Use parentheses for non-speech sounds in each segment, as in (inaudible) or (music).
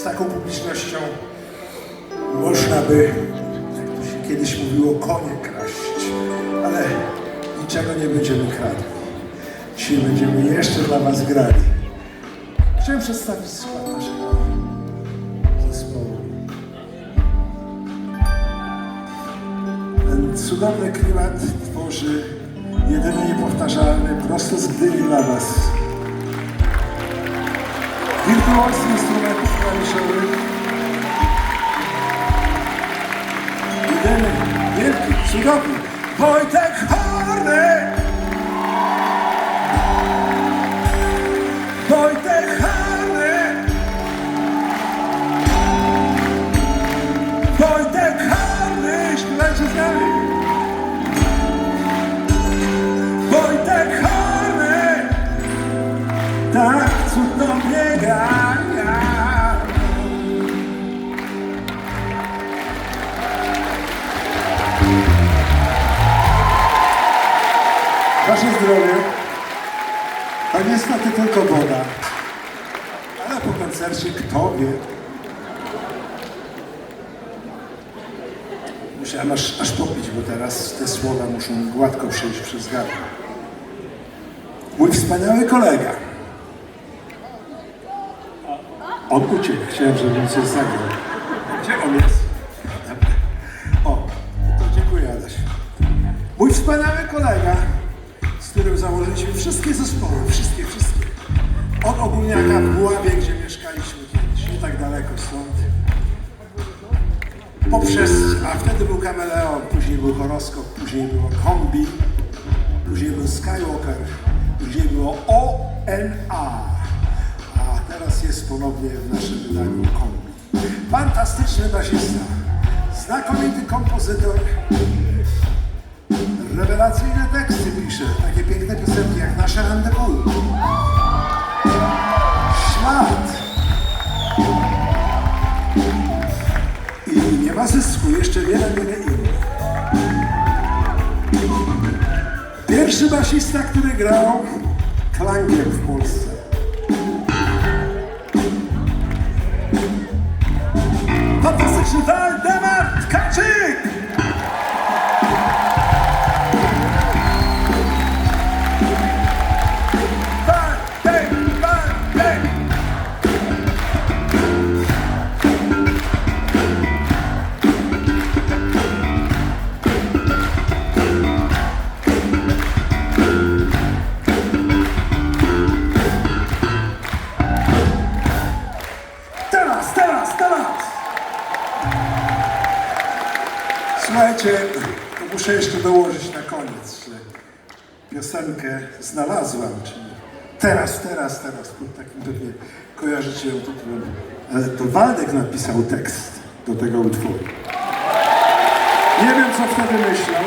z taką publicznością można by, jak to się kiedyś mówiło, konie kraść. Ale niczego nie będziemy kradli. Dzisiaj będziemy jeszcze dla Was grali. Chciałem przedstawić skład naszego zespołu. Ten cudowny klimat tworzy jedyny niepowtarzalny, prosto z Gdyni dla Was. Wirtuoz Jedyny, wielki, cudowny Wojtek Horny! Wojtek Horny! Wojtek Horny! Śpiewajcie z nami! Wojtek Horny! Tak cudownie gra. Zdrowie to niestety tylko woda. Ale po koncercie kto wie? Musiałem aż, aż popić, bo teraz te słowa muszą gładko przejść przez gardło. Mój wspaniały kolega. On uciekł. Chciałem, żeby coś zagrał. Gdzie on jest? O, to dziękuję Adaś. Mój wspaniały kolega, którym założyliśmy wszystkie zespoły, wszystkie, wszystkie. Od Ogólniaka w Buławie, gdzie mieszkaliśmy kiedyś, nie tak daleko stąd. Poprzez, a wtedy był Kameleon, później był Horoskop, później było Kombi, później był Skywalker, później było ONA, a teraz jest ponownie w naszym wydaniu Kombi. Fantastyczny basista, znakomity kompozytor, rewelacyjne teksty pisze, takie piękne piosenki jak Nasze Rendezvous, Ślad, i nie ma zysku, jeszcze wiele, wiele innych. Pierwszy basista, który grał klangiem w Polsce. Fantastyczny Waldemar Słuchajcie, muszę jeszcze dołożyć na koniec, że piosenkę znalazłam, czyli teraz, teraz, teraz, pod takim pewnie kojarzycie ją tytułem, ale to Waldek napisał tekst do tego utworu. Nie wiem, co wtedy myślał.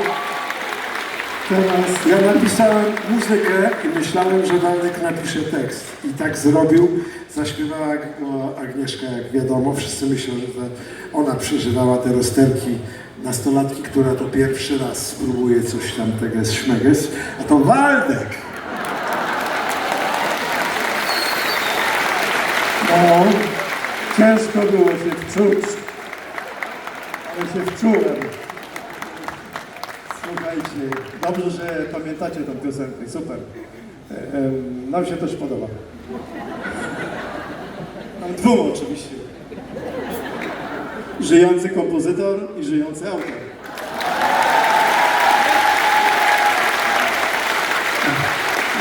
Teraz ja napisałem muzykę i myślałem, że Waldek napisze tekst. I tak zrobił. Zaśpiewała go Agnieszka, jak wiadomo. Wszyscy myślą, że ona przeżywała te rozterki nastolatki, która to pierwszy raz spróbuje coś tam tego szmeges. A to Waldek! No, ciężko było się wczuć, ale się wczułem. Słuchajcie, dobrze, że pamiętacie tę piosenkę, super. E, em, Nam się też podoba. Nam dwóm oczywiście. Żyjący kompozytor i żyjący autor.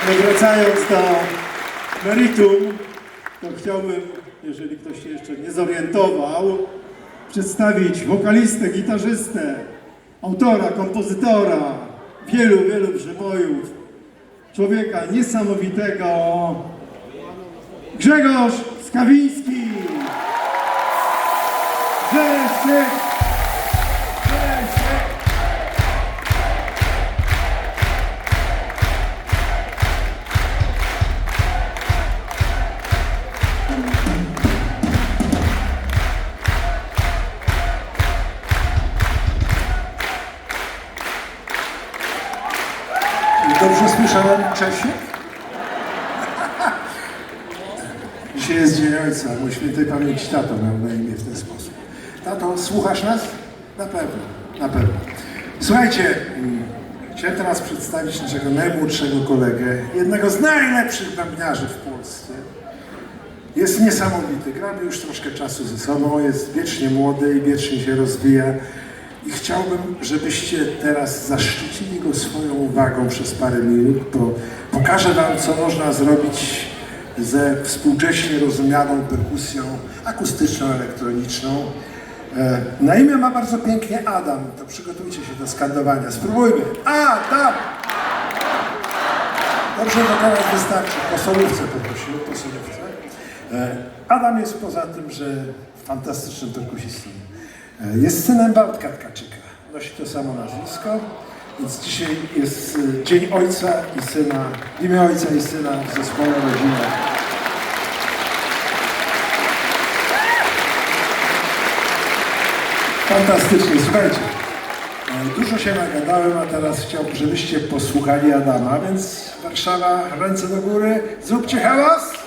No wracając do meritum, to chciałbym, jeżeli ktoś się jeszcze nie zorientował, przedstawić wokalistę, gitarzystę, autora, kompozytora wielu, wielu przebojów, człowieka niesamowitego, Grzegorz Skawiński! Grzesiek! Grzesiek! Dobrze słyszałem Czesiek? (laughs) Dzisiaj jest Dzień Ojca. Mój świętej pamięci tato miał na imię w ten sposób. Tato, słuchasz nas? Na pewno, na pewno. Słuchajcie, mm, chciałem teraz przedstawić naszego najmłodszego kolegę, jednego z najlepszych bębniarzy w Polsce. Jest niesamowity, gramy już troszkę czasu ze sobą, jest wiecznie młody i wiecznie się rozwija. I chciałbym, żebyście teraz zaszczycili go swoją uwagą przez parę minut, bo pokażę wam, co można zrobić ze współcześnie rozumianą perkusją akustyczną, elektroniczną. E, Na imię ma bardzo pięknie Adam, to przygotujcie się do skandowania. Spróbujmy. Adam! Dobrze, to teraz wystarczy. Po solówce poprosimy, po solówce. E, Adam jest poza tym, że fantastycznym perkusistą. E, Jest synem Bartka Tkaczyka. Nosi to samo nazwisko. Więc dzisiaj jest Dzień Ojca i Syna, w imię Ojca i Syna w zespole Rodzina. Fantastycznie, słuchajcie. e, Dużo się nagadałem, a teraz chciałbym, żebyście posłuchali Adama, więc Warszawa, ręce do góry, zróbcie hałas!